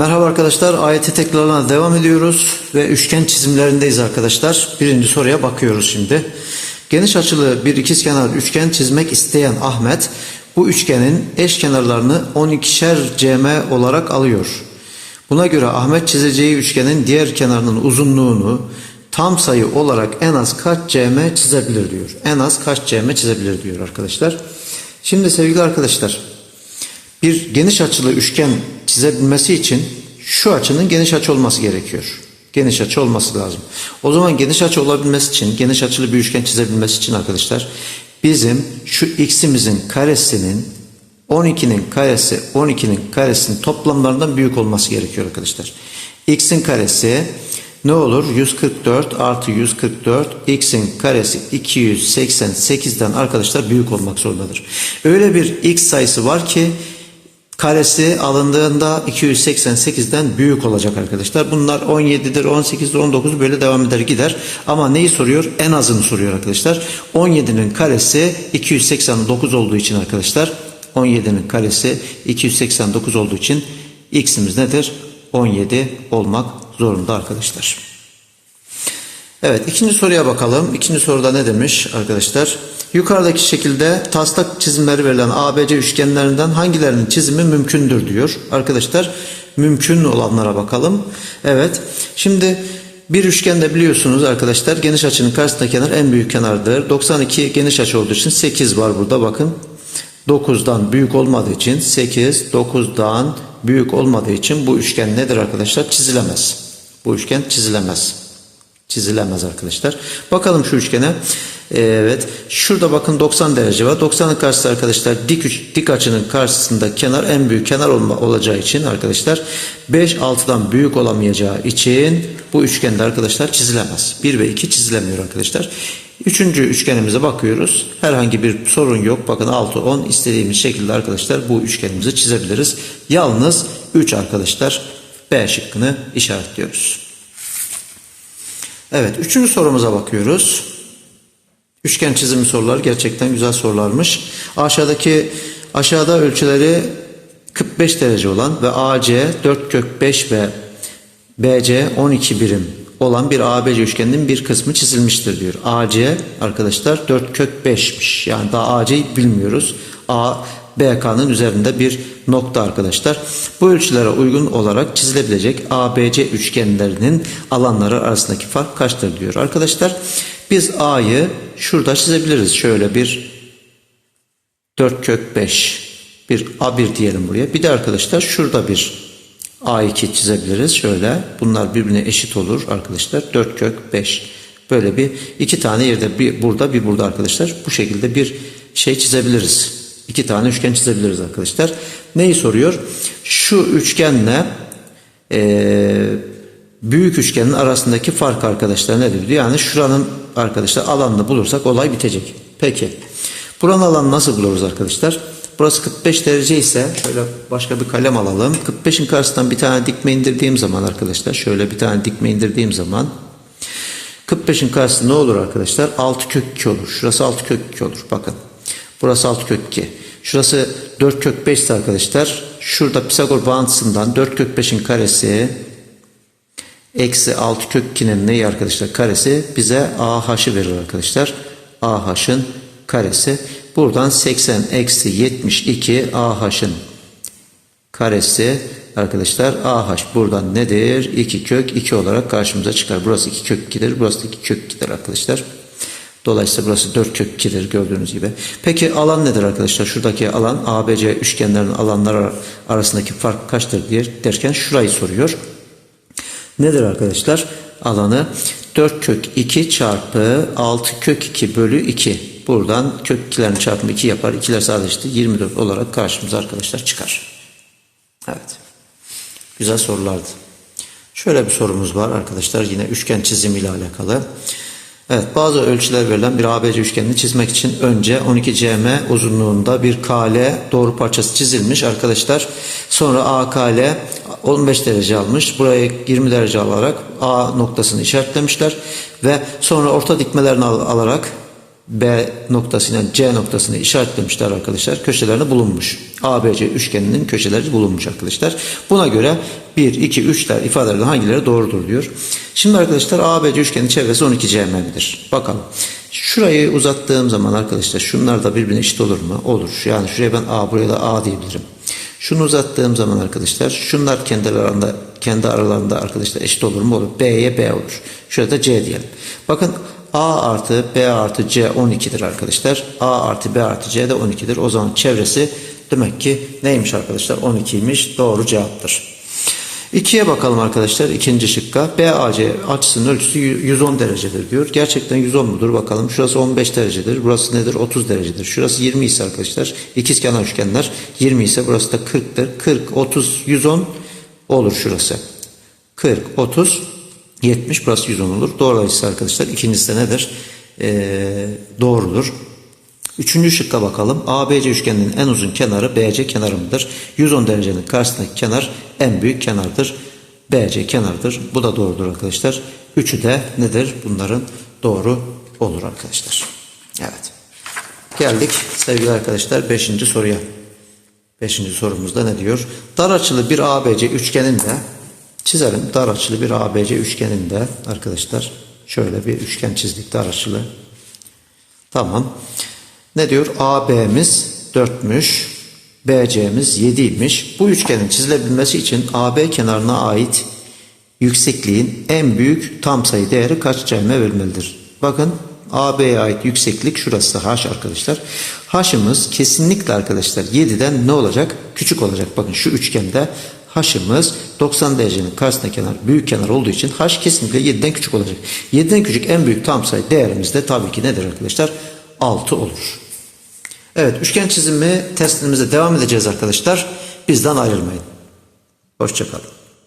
Merhaba arkadaşlar. AYT tekrarlarına devam ediyoruz ve üçgen çizimlerindeyiz arkadaşlar. Birinci soruya bakıyoruz şimdi. Geniş açılı bir ikizkenar üçgen çizmek isteyen Ahmet bu üçgenin eş kenarlarını 12'şer cm olarak alıyor. Buna göre Ahmet çizeceği üçgenin diğer kenarının uzunluğunu tam sayı olarak en az kaç cm çizebilir diyor. En az kaç cm çizebilir diyor arkadaşlar. Şimdi sevgili arkadaşlar bir geniş açılı üçgen çizebilmesi için şu açının geniş açı olması gerekiyor. Geniş açı olması lazım. O zaman geniş açı olabilmesi için, geniş açılı bir üçgen çizebilmesi için arkadaşlar bizim şu x'imizin karesinin 12'nin karesi 12'nin karesinin toplamlarından büyük olması gerekiyor arkadaşlar. x'in karesi ne olur? 144 artı 144 x'in karesi 288'den arkadaşlar büyük olmak zorundadır. Öyle bir x sayısı var ki karesi alındığında 288'den büyük olacak arkadaşlar. Bunlar 17'dir, 18'dir, 19 böyle devam eder gider. Ama neyi soruyor? En azını soruyor arkadaşlar. 17'nin karesi 289 olduğu için arkadaşlar 17'nin karesi 289 olduğu için x'imiz nedir? 17 olmak zorunda arkadaşlar. Evet ikinci soruya bakalım. İkinci soruda ne demiş arkadaşlar? Yukarıdaki şekilde taslak çizimleri verilen ABC üçgenlerinden hangilerinin çizimi mümkündür diyor. Arkadaşlar mümkün olanlara bakalım. Evet şimdi bir üçgende biliyorsunuz arkadaşlar geniş açının karşısındaki kenar en büyük kenardır. 92 geniş açı olduğu için 8 var burada bakın. 9'dan büyük olmadığı için 8 9'dan büyük olmadığı için bu üçgen nedir arkadaşlar? Çizilemez. Bu üçgen çizilemez. Çizilemez arkadaşlar. Bakalım şu üçgene. Evet. Şurada bakın 90 derece var. 90'ın karşısı arkadaşlar dik üç, dik açının karşısında kenar en büyük kenar olma, olacağı için arkadaşlar 5 6'dan büyük olamayacağı için bu üçgende arkadaşlar çizilemez. 1 ve 2 çizilemiyor arkadaşlar. Üçüncü üçgenimize bakıyoruz. Herhangi bir sorun yok. Bakın 6 10 istediğimiz şekilde arkadaşlar bu üçgenimizi çizebiliriz. Yalnız 3 arkadaşlar B şıkkını işaretliyoruz. Evet, üçüncü sorumuza bakıyoruz. Üçgen çizimi sorular gerçekten güzel sorularmış. Aşağıdaki aşağıda ölçüleri 45 derece olan ve AC 4 kök 5 ve BC 12 birim olan bir ABC üçgeninin bir kısmı çizilmiştir diyor. AC arkadaşlar 4 kök 5'miş. Yani daha AC'yi bilmiyoruz. A BK'nın üzerinde bir nokta arkadaşlar. Bu ölçülere uygun olarak çizilebilecek ABC üçgenlerinin alanları arasındaki fark kaçtır diyor. Arkadaşlar biz A'yı şurada çizebiliriz. Şöyle bir 4 kök 5 bir A1 diyelim buraya. Bir de arkadaşlar şurada bir A2 çizebiliriz. Şöyle bunlar birbirine eşit olur arkadaşlar. 4 kök 5 böyle bir iki tane yerde bir burada bir burada arkadaşlar. Bu şekilde bir şey çizebiliriz. İki tane üçgen çizebiliriz arkadaşlar. Neyi soruyor? Şu üçgenle e, büyük üçgenin arasındaki fark arkadaşlar nedir diyor. Yani şuranın arkadaşlar alanını bulursak olay bitecek. Peki. Buranın alanı nasıl buluruz arkadaşlar? Burası 45 derece ise şöyle başka bir kalem alalım. 45'in karşısından bir tane dikme indirdiğim zaman arkadaşlar şöyle bir tane dikme indirdiğim zaman 45'in karşısı ne olur arkadaşlar? 6 kök 2 olur. Şurası 6 kök 2 olur. Bakın. Burası 6 kök 2. Şurası 4 kök 5 ise arkadaşlar. Şurada Pisagor bağıntısından 4 kök 5'in karesi eksi 6 kök 2'nin neyi arkadaşlar? Karesi bize AH'ı verir arkadaşlar. AH'ın karesi. Buradan 80 eksi 72 AH'ın karesi arkadaşlar AH buradan nedir? 2 kök 2 olarak karşımıza çıkar. Burası 2 kök 2'dir. Burası da 2 kök 2'dir arkadaşlar. Dolayısıyla burası 4 kök 2'dir gördüğünüz gibi. Peki alan nedir arkadaşlar? Şuradaki alan ABC üçgenlerin alanları arasındaki fark kaçtır diye derken şurayı soruyor. Nedir arkadaşlar? Alanı 4 kök 2 çarpı 6 kök 2 bölü 2. Buradan kök 2'lerin çarpımı 2 yapar. 2'ler sadeleşti. 24 olarak karşımıza arkadaşlar çıkar. Evet. Güzel sorulardı. Şöyle bir sorumuz var arkadaşlar. Yine üçgen çizimiyle alakalı. Evet bazı ölçüler verilen bir ABC üçgenini çizmek için önce 12 cm uzunluğunda bir KL doğru parçası çizilmiş arkadaşlar. Sonra AKL 15 derece almış. Buraya 20 derece alarak A noktasını işaretlemişler. Ve sonra orta dikmelerini al alarak B noktasıyla C noktasını işaretlemişler arkadaşlar. Köşelerini bulunmuş. ABC üçgeninin köşeleri bulunmuş arkadaşlar. Buna göre 1, 2, 3'ler ifadelerden hangileri doğrudur diyor. Şimdi arkadaşlar ABC üçgenin çevresi 12 cm'dir. Bakalım. Şurayı uzattığım zaman arkadaşlar şunlar da birbirine eşit olur mu? Olur. Yani şuraya ben A buraya da A diyebilirim. Şunu uzattığım zaman arkadaşlar şunlar kendi aralarında kendi aralarında arkadaşlar eşit olur mu? Olur. B'ye B olur. Şurada C diyelim. Bakın A artı B artı C 12'dir arkadaşlar. A artı B artı C de 12'dir. O zaman çevresi demek ki neymiş arkadaşlar? 12'ymiş. Doğru cevaptır. İkiye bakalım arkadaşlar. ikinci şıkka. BAC açısının ölçüsü 110 derecedir diyor. Gerçekten 110 mudur bakalım. Şurası 15 derecedir. Burası nedir? 30 derecedir. Şurası 20 ise arkadaşlar. ikizkenar üçgenler 20 ise burası da 40'tır. 40, 30, 110 olur şurası. 40, 30, 70 burası 110 olur. Dolayısıyla arkadaşlar ikincisi de nedir? Ee, doğrudur. Üçüncü şıkka bakalım. ABC üçgeninin en uzun kenarı BC kenarı mıdır? 110 derecenin karşısındaki kenar en büyük kenardır. BC kenardır. Bu da doğrudur arkadaşlar. Üçü de nedir? Bunların doğru olur arkadaşlar. Evet. Geldik sevgili arkadaşlar 5. soruya. 5. sorumuzda ne diyor? Dar açılı bir ABC üçgeninde çizelim. Dar açılı bir ABC üçgeninde arkadaşlar şöyle bir üçgen çizdik dar açılı. Tamam. Ne diyor? AB'miz 4'müş. BC'miz 7'ymiş. Bu üçgenin çizilebilmesi için AB kenarına ait yüksekliğin en büyük tam sayı değeri kaç cm verilmelidir? Bakın AB'ye ait yükseklik şurası H arkadaşlar. H'ımız kesinlikle arkadaşlar 7'den ne olacak? Küçük olacak. Bakın şu üçgende H'ımız 90 derecenin karşısında kenar büyük kenar olduğu için H kesinlikle 7'den küçük olacak. 7'den küçük en büyük tam sayı değerimiz de tabii ki nedir arkadaşlar? 6 olur. Evet üçgen çizimi testimize devam edeceğiz arkadaşlar. Bizden ayrılmayın. Hoşçakalın.